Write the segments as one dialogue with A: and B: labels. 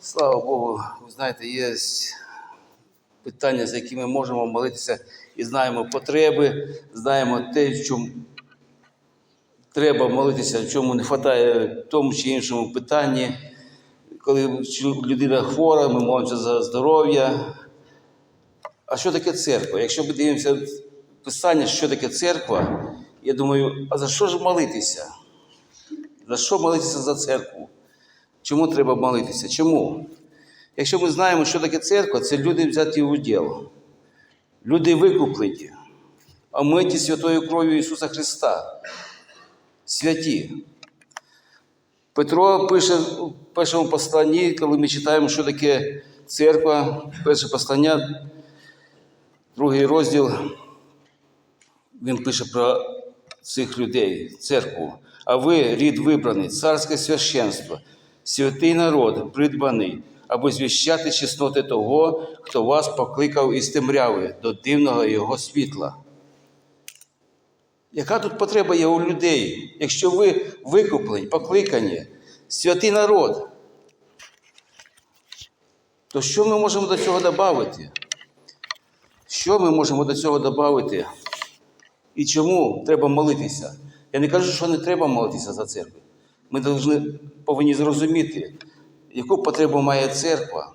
A: Слава Богу, ви знаєте, є питання, за які ми можемо молитися і знаємо потреби, знаємо те, в чому треба молитися, чому не вистачає в тому чи іншому питанні. Коли людина хвора, ми молимося за здоров'я. А що таке церква? Якщо ми дивимося писання, що таке церква, я думаю, а за що ж молитися? За що молитися за церкву? Чому треба молитися? Чому? Якщо ми знаємо, що таке церква, це люди взяті в уділ. Люди викуплені, омиті святою кров'ю Ісуса Христа. Святі. Петро пише в першому посланні, коли ми читаємо, що таке церква, перше послання, другий розділ, він пише про цих людей, церкву. А ви, рід вибраний, царське священство, святий народ, придбаний, аби звіщати чесноти того, хто вас покликав із темряви до дивного Його світла. Яка тут потреба є у людей, якщо ви викуплені, покликані, святий народ? То що ми можемо до цього додати? Що ми можемо до цього додати? І чому треба молитися? Я не кажу, що не треба молитися за церкву. Ми повинні, зрозуміти, яку потребу має церква.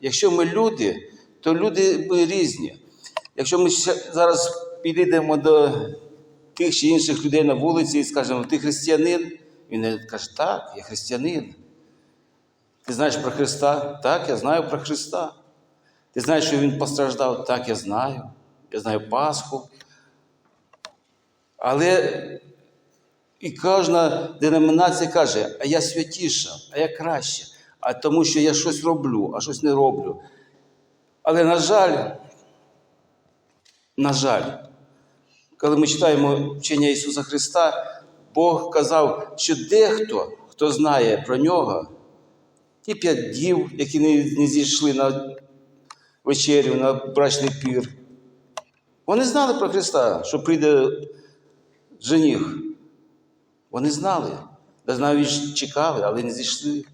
A: Якщо ми люди, то люди ми різні. Якщо ми зараз підійдемо до тих чи інших людей на вулиці і скажемо, ти християнин, він каже, так, я християнин. Ти знаєш про Христа? Так, я знаю про Христа. Ти знаєш, що Він постраждав? Так, я знаю. Я знаю Пасху. Але і кожна деномінація каже, а я святіша, а я краще, а тому що я щось роблю, а щось не роблю. Але, на жаль, на жаль, коли ми читаємо вчення Ісуса Христа, Бог казав, що дехто, хто знає про нього, ті п'ять дів, які не, не зійшли на вечерю, на брачний пір, вони знали про Христа, що прийде жених. Вони знали, навіть чекали, але не зійшли.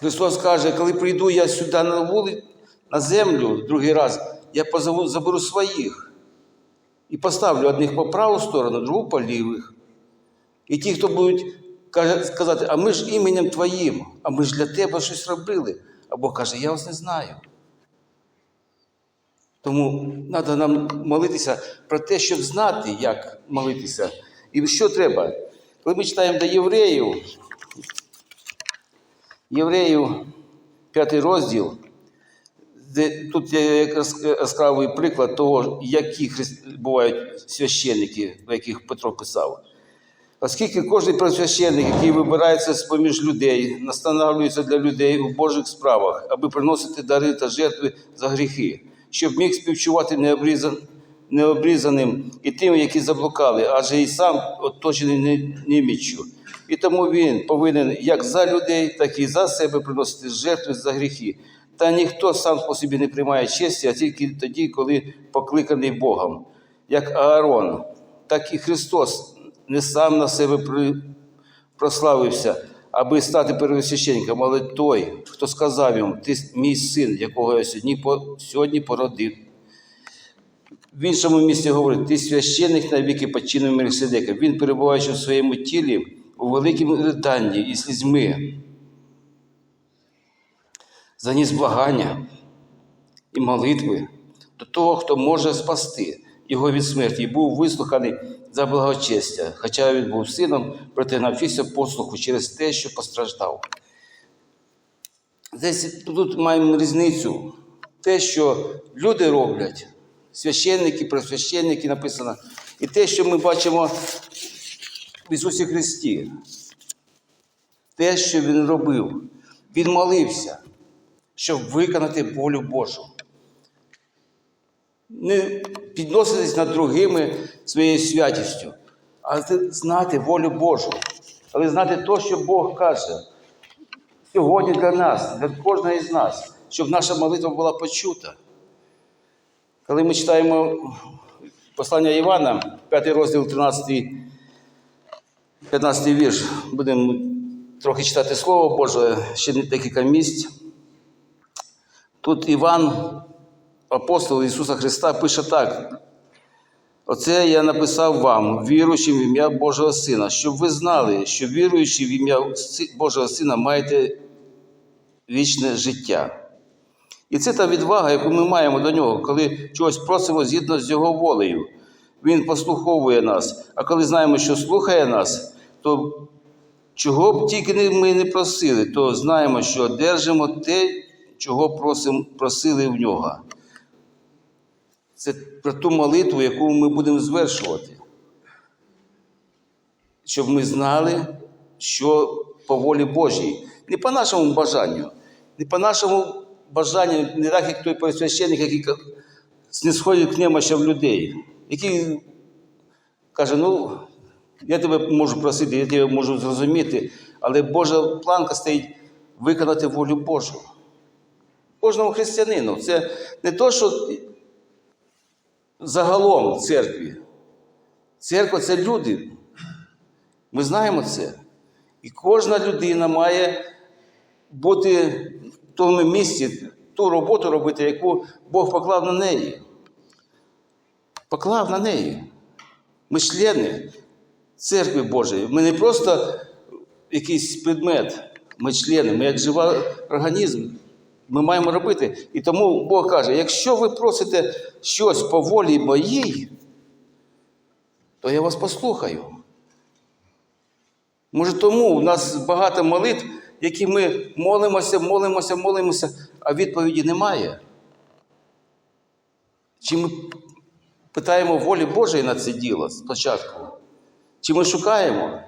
A: Христос каже, коли прийду я сюди на вулицю, на землю другий раз, я позову, заберу своїх і поставлю одних по праву сторону, другу по лівих. І ті, хто будуть каже, сказати, а ми ж іменем Твоїм, а ми ж для тебе щось робили. А Бог каже, я вас не знаю. Тому треба нам молитися про те, щоб знати, як молитися. І що треба? Коли ми читаємо до євреїв, євреїв, п'ятий розділ, де тут є якраз яскравий приклад того, які бувають священники, про яких Петро писав. Оскільки кожен священник, який вибирається з поміж людей, настановлюється для людей у Божих справах, аби приносити дари та жертви за гріхи, щоб міг співчувати необрізан... необрізаним і тим, які заблукали, адже і сам оточений неміччю. І тому він повинен як за людей, так і за себе приносити жертви за гріхи. Та ніхто сам по собі не приймає честі, а тільки тоді, коли покликаний Богом, як Аарон, так і Христос не сам на себе прославився, аби стати первосвященником, але той, хто сказав йому, ти мій син, якого я сьогодні, породив. В іншому місці говорить, ти священник на віки починив Мелхиседека. Він, перебуваючи в своєму тілі, у великому риданні і слізьми, заніс благання і молитви до того, хто може спасти його від смерті, і був вислуханий за благочестя, хоча він був сином, проте навчився послуху через те, що постраждав. Десь тут маємо різницю. Те, що люди роблять, священники, просвященники написано, і те, що ми бачимо в Ісусі Христі. Те, що Він робив, Він молився, щоб виконати волю Божу. Не підноситись над другими своєю святістю, а знати волю Божу, але знати те, що Бог каже сьогодні для нас, для кожного з нас, щоб наша молитва була почута. Коли ми читаємо послання Івана, 5 розділ 13, 15 вірш, будемо трохи читати Слово Боже, ще декілька місць. Тут Іван, апостол Ісуса Христа, пише так. Оце я написав вам, віруючим в ім'я Божого Сина, щоб ви знали, що віруючи в ім'я Божого Сина маєте вічне життя. І це та відвага, яку ми маємо до нього, коли чогось просимо згідно з його волею. Він послуховує нас. А коли знаємо, що слухає нас, то чого б тільки ми не просили, то знаємо, що одержимо те, чого просим, просили в нього. Це про ту молитву, яку ми будемо звершувати. Щоб ми знали, що по волі Божій. Не по нашому бажанню, не по нашому бажанню, не так, як той пересвященник, який снисходить к немощам людей, який каже, ну, я тебе можу просити, я тебе можу зрозуміти, але Божа планка стоїть виконати волю Божу. Кожному християнину. Це не то, що загалом в церкві. Церква це люди. Ми знаємо це. І кожна людина має бути в тому місці, ту роботу робити, яку Бог поклав на неї. Поклав на неї. Ми члени церкви Божої. Ми не просто якийсь предмет, ми члени, ми як живий організм. Ми маємо робити. І тому Бог каже: якщо ви просите щось по волі моїй, то я вас послухаю. Може, тому у нас багато молитв, які ми молимося, молимося, молимося, а відповіді немає. Чи ми питаємо волі Божої на це діло спочатку? Чи ми шукаємо?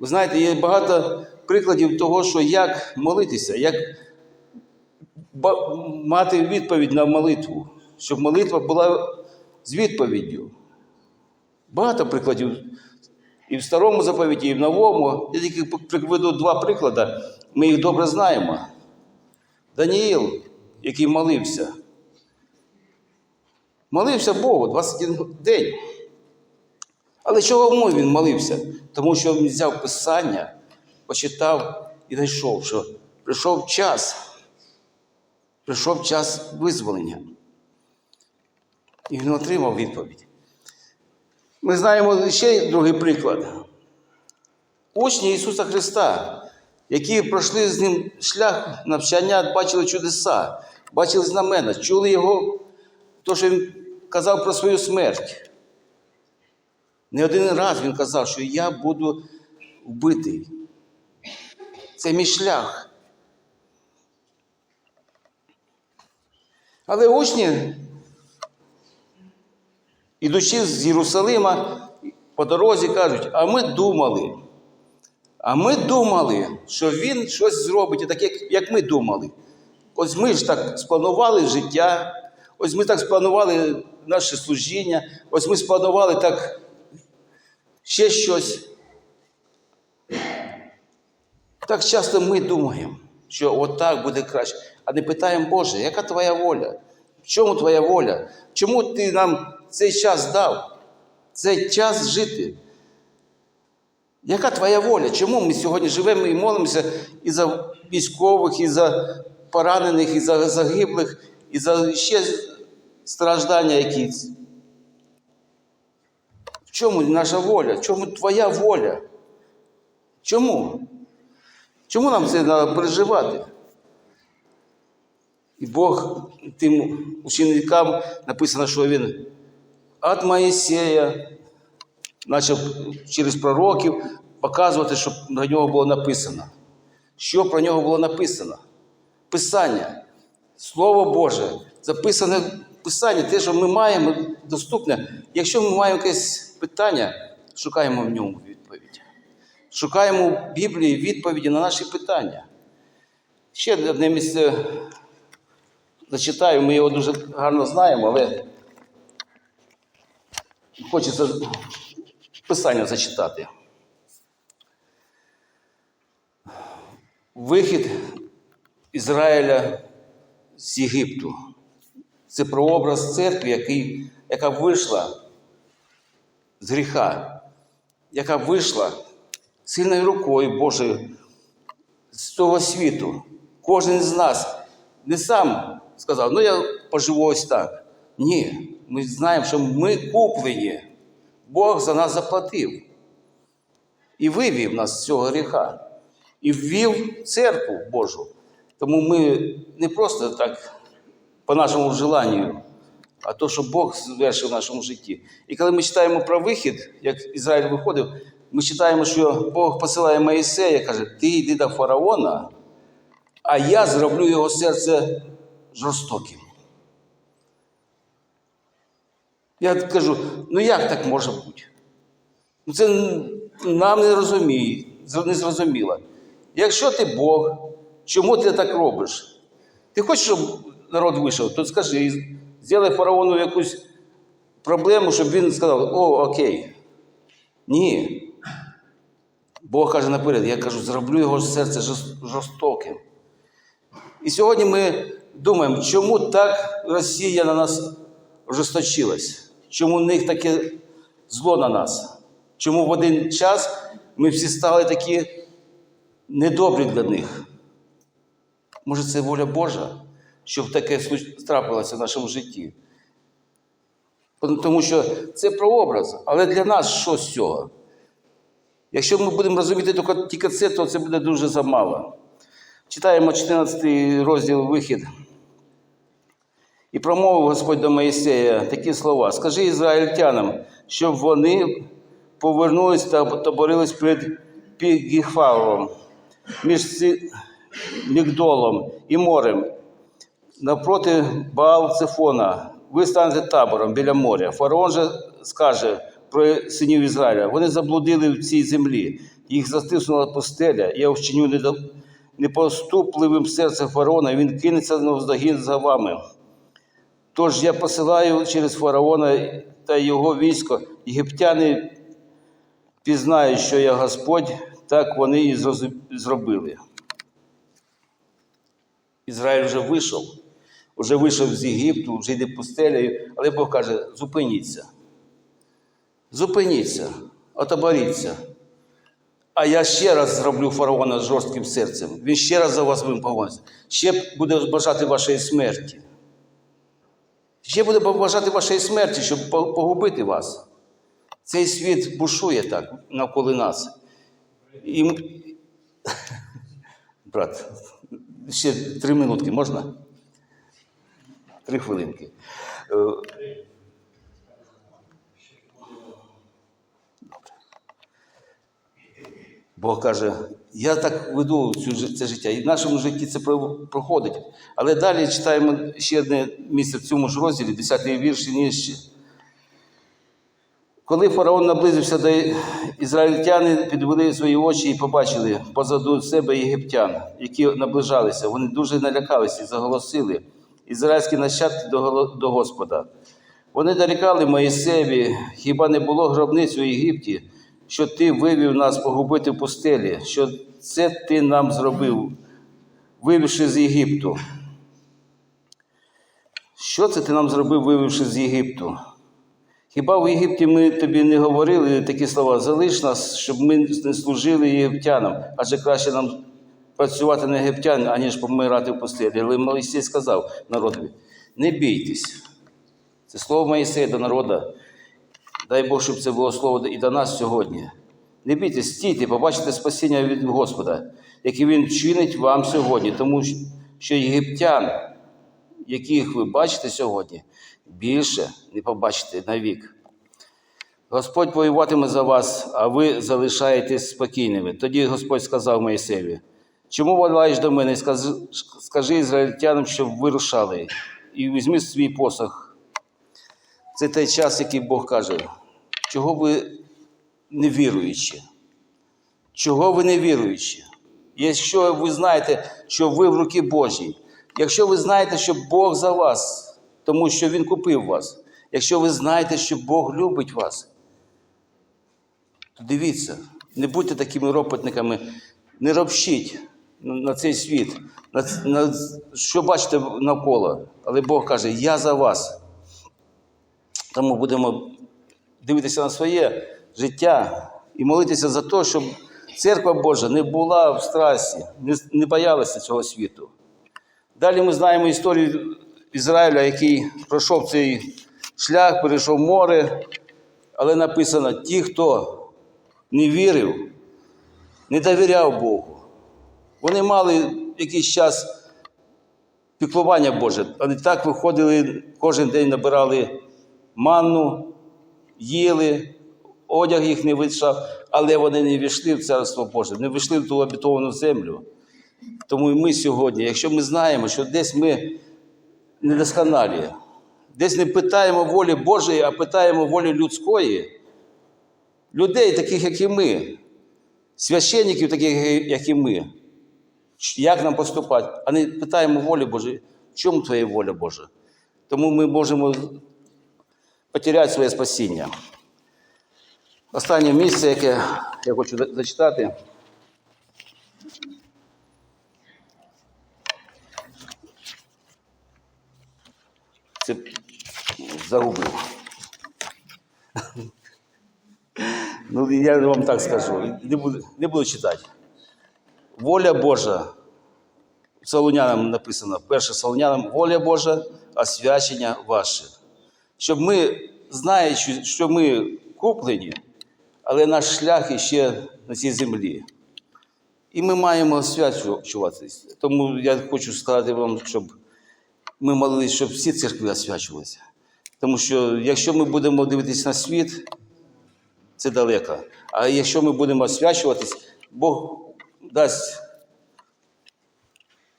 A: Ви знаєте, є багато прикладів того, що як молитися, як мати відповідь на молитву, щоб молитва була з відповіддю. Багато прикладів і в старому заповіті, і в новому. Я тільки приведу два приклади. Ми їх добре знаємо. Даніїл, який молився, молився Богу 21 день. Але чому він молився? Тому що він взяв Писання, почитав і знайшов, що прийшов час, прийшов час визволення. І він отримав відповідь. Ми знаємо ще другий приклад. Учні Ісуса Христа, які пройшли з ним шлях навчання, бачили чудеса, бачили знамена, чули Його, то, що Він казав про свою смерть. Не один раз він казав, що я буду вбитий. Це мій шлях. Але учні, ідучи з Єрусалима, по дорозі кажуть, а ми думали, а ми думали, що він щось зробить, так як, як ми думали. Ось ми ж так спланували життя, ось ми так спланували наше служіння, ось ми спланували так ще щось. Так часто ми думаємо, що отак буде краще, а не питаємо, Боже, яка твоя воля? В чому твоя воля? Чому ти нам цей час дав? Цей час жити? Яка твоя воля? Чому ми сьогодні живемо і молимося і за військових, і за поранених, і за загиблих, і за ще страждання якісь? В чому наша воля? В чому твоя воля? Чому? Чому нам це треба переживати? І Бог тим ученикам написано, що він від Моїсея почав через пророків показувати, що про нього було написано. Що про нього було написано? Писання, Слово Боже, записане в Писанні, те, що ми маємо доступне. Якщо ми маємо якесь питання, шукаємо в ньому відповідь. Шукаємо в Біблії відповіді на наші питання. Ще одне місце зачитаю, ми його дуже гарно знаємо, але хочеться Писання зачитати. Вихід Ізраїля з Єгипту. Це прообраз церкви, який, яка вийшла з гріха, яка вийшла сильною рукою Божою з того світу. Кожен з нас не сам сказав, ну я поживу ось так. Ні, ми знаємо, що ми куплені. Бог за нас заплатив і вивів нас з цього гріха, і ввів церкву Божу. Тому ми не просто так по нашому желанню, а то, що Бог звершив в нашому житті. І коли ми читаємо про вихід, як Ізраїль виходив, ми читаємо, що Бог посилає Моїсея, каже, ти йди до фараона, а я зроблю його серце жорстоким. Я кажу, ну як так може бути? Ну це нам не розуміє, не зрозуміло. Якщо ти Бог, чому ти так робиш? Ти хочеш, щоб народ вийшов, то скажи, зроби фараону якусь проблему, щоб він сказав, о, окей. Ні. Бог каже наперед, я кажу, зроблю його серце жорстоким. І сьогодні ми думаємо, чому так Росія на нас ожесточилась? Чому в них таке зло на нас? Чому в один час ми всі стали такі недобрі для них? Може, це воля Божа, щоб таке трапилося в нашому житті? Тому що це прообраз, але для нас що з цього? Якщо ми будемо розуміти тільки- це, то це буде дуже замало. Читаємо 14 розділ вихід. І промовив Господь до Моїсея такі слова: Скажи ізраїльтянам, щоб вони повернулись та таборились перед Пігіфавом, між Мігдолом і морем, навпроти Баал Цефона. Ви станете табором біля моря. Фараон же скаже про синів Ізраїля: вони заблудили в цій землі, їх застиснула пустеля, я вчиню недо- непоступливим серце фараона, він кинеться навздогін за вами. Тож я посилаю через фараона та його військо, єгиптяни пізнають, що я Господь, так вони і зробили. Ізраїль вже вийшов, вже вийшов з Єгипту, вже йде пустелею, але Бог каже: зупиніться. Зупиніться, отоборіться. А я ще раз зроблю фараона з жорстким серцем. Він ще раз за вас будемо. Ще буде бажати вашої смерті. Ще буде бажати вашої смерті, щоб погубити вас. Цей світ бушує так навколо нас. І... Брат, ще три минутки можна? Три хвилинки. Бог каже, я так веду цю, це життя, і в нашому житті це проходить. Але далі читаємо ще одне місце в цьому ж розділі, 10-й вірш і нижче. Коли фараон наблизився до ізраїльтяни, підвели свої очі і побачили позаду себе єгиптян, які наближалися. Вони дуже налякалися і заголосили ізраїльські нащадки до Господа. Вони дорікали Моїсеєві, хіба не було гробниць у Єгипті, що ти вивів нас погубити в пустелі, що це ти нам зробив, вивівши з Єгипту. Що це ти нам зробив, вивівши з Єгипту? Хіба в Єгипті ми тобі не говорили такі слова? Залиш нас, щоб ми не служили єгиптянам, адже краще нам працювати на єгиптян, аніж помирати в пустелі. Але Моїсей сказав народові: не бійтесь. Це слово Моїсея до народу. Дай Бог, щоб це було слово і до нас сьогодні. Не бійтесь, стійте, побачите спасіння від Господа, яке Він вчинить вам сьогодні, тому що єгиптян, яких ви бачите сьогодні, більше не побачите навік. Господь воюватиме за вас, а ви залишаєтесь спокійними. Тоді Господь сказав Моїсеєві, чому волаєш до мене? Скажи ізраїльтянам, щоб вирушали, і візьми свій посох. Це той час, який Бог каже, чого ви не віруючі? Чого ви не віруючі? Якщо ви знаєте, що ви в руки Божій, якщо ви знаєте, що Бог за вас, тому що Він купив вас, якщо ви знаєте, що Бог любить вас, то дивіться, не будьте такими ропотниками, не ропщіть на цей світ, на, на, що бачите навколо. Але Бог каже, я за вас. Тому будемо дивитися на своє життя і молитися за те, щоб церква Божа не була в страсі, не, боялася цього світу. Далі ми знаємо історію Ізраїля, який пройшов цей шлях, перейшов море, але написано: ті, хто не вірив, не довіряв Богу. Вони мали якийсь час піклування Боже. Вони так виходили, кожен день набирали манну, їли, одяг їх не вийшов, але вони не війшли в Царство Боже, не війшли в ту обітовану землю. Тому і ми сьогодні, якщо ми знаємо, що десь ми недосконалі, десь не питаємо волі Божої, а питаємо волі людської, людей, таких, як і ми, священників, таких, як і ми, як нам поступати, а не питаємо волі Божої, в чому твоя воля Божа? Тому ми можемо потеряти своє спасіння. Останнє місце, яке я хочу зачитати. Це загубив. Ну, я вам так скажу, не буду, не буду читати. Воля Божа. Солунянам написано, перше Солунянам, воля Божа, освячення ваше. Щоб ми, знаючи, що ми куплені, але наш шлях іще на цій землі. І ми маємо освячуватись. Тому я хочу сказати вам, щоб ми молились, щоб всі церкви освячувалися. Тому що якщо ми будемо дивитися на світ, це далеко. А якщо ми будемо освячуватись, Бог дасть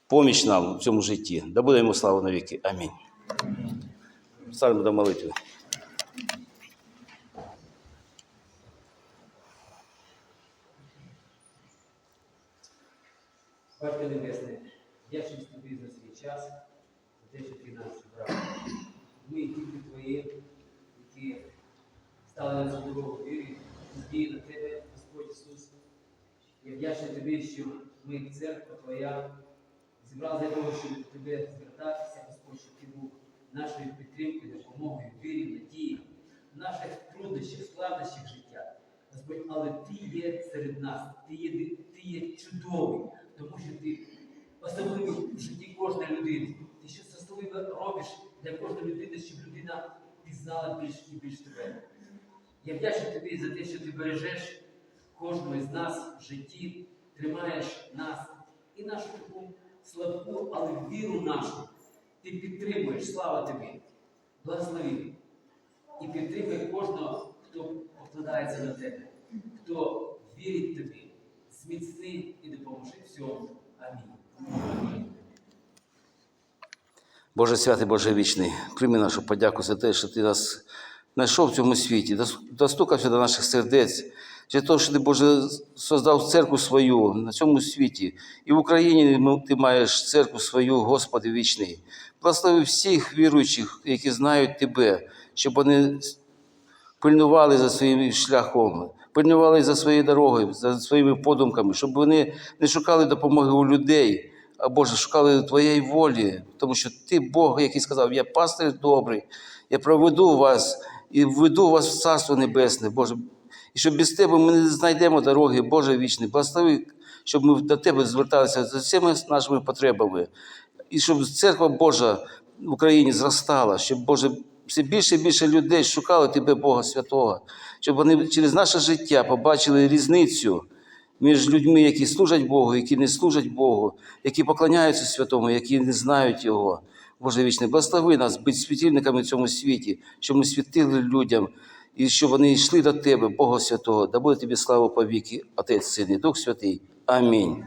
A: поміч нам в цьому житті. Да буде йому слава навіки. Амінь. Станемо до молитви.
B: Батько Небесний, вдячність тобі за свій час, за те, що ти нас зібрав. Ми діти твої, які стали на цю дорогу вірі, надії на тебе, Господь Ісус. Я вдячний тобі, що ми, церква Твоя, зібрали для того, щоб тебе звертатися, Господь, щоб ти був нашою підтримкою, допомогою, вірі, надії, наших труднощах, складнощах життя. Господь, але Ти є серед нас, Ти є, ти є чудовий, тому що ти особливий в житті кожної людини. Ти щось особливе робиш для кожної людини, щоб людина пізнала більш і більш тебе. Я вдячний тобі за те, що ти бережеш кожного з нас в житті, тримаєш нас і нашу таку слабку, але віру нашу. Ти підтримуєш, слава тобі, благослови. І підтримуй кожного, хто покладається на тебе, хто вірить тобі, зміцни і допоможи всьому. Амінь.
A: Боже святий, Боже вічний, прийми нашу подяку за те, що ти нас знайшов в цьому світі, достукався до наших сердець, для того, що ти, Боже, создав церкву свою на цьому світі. І в Україні ти маєш церкву свою, Господи вічний. Благослови всіх віруючих, які знають Тебе, щоб вони пильнували за своїм шляхом, пильнували за своєю дорогою, за своїми подумками, щоб вони не шукали допомоги у людей, а Боже, шукали Твоєї волі, тому що Ти Бог, який сказав, я пастир добрий, я проведу вас і введу вас в Царство Небесне, Боже. І щоб без Тебе ми не знайдемо дороги, Боже вічний, благослови, щоб ми до Тебе зверталися за всіма нашими потребами. І щоб церква Божа в Україні зростала, щоб Боже все більше і більше людей шукали Тебе, Бога Святого, щоб вони через наше життя побачили різницю між людьми, які служать Богу, які не служать Богу, які поклоняються святому, які не знають Його. Боже вічний, благослови нас бути світильниками в цьому світі, щоб ми світили людям і щоб вони йшли до Тебе, Бога Святого. Да буде тобі слава по віки, Отець, Син і Дух Святий. Амінь.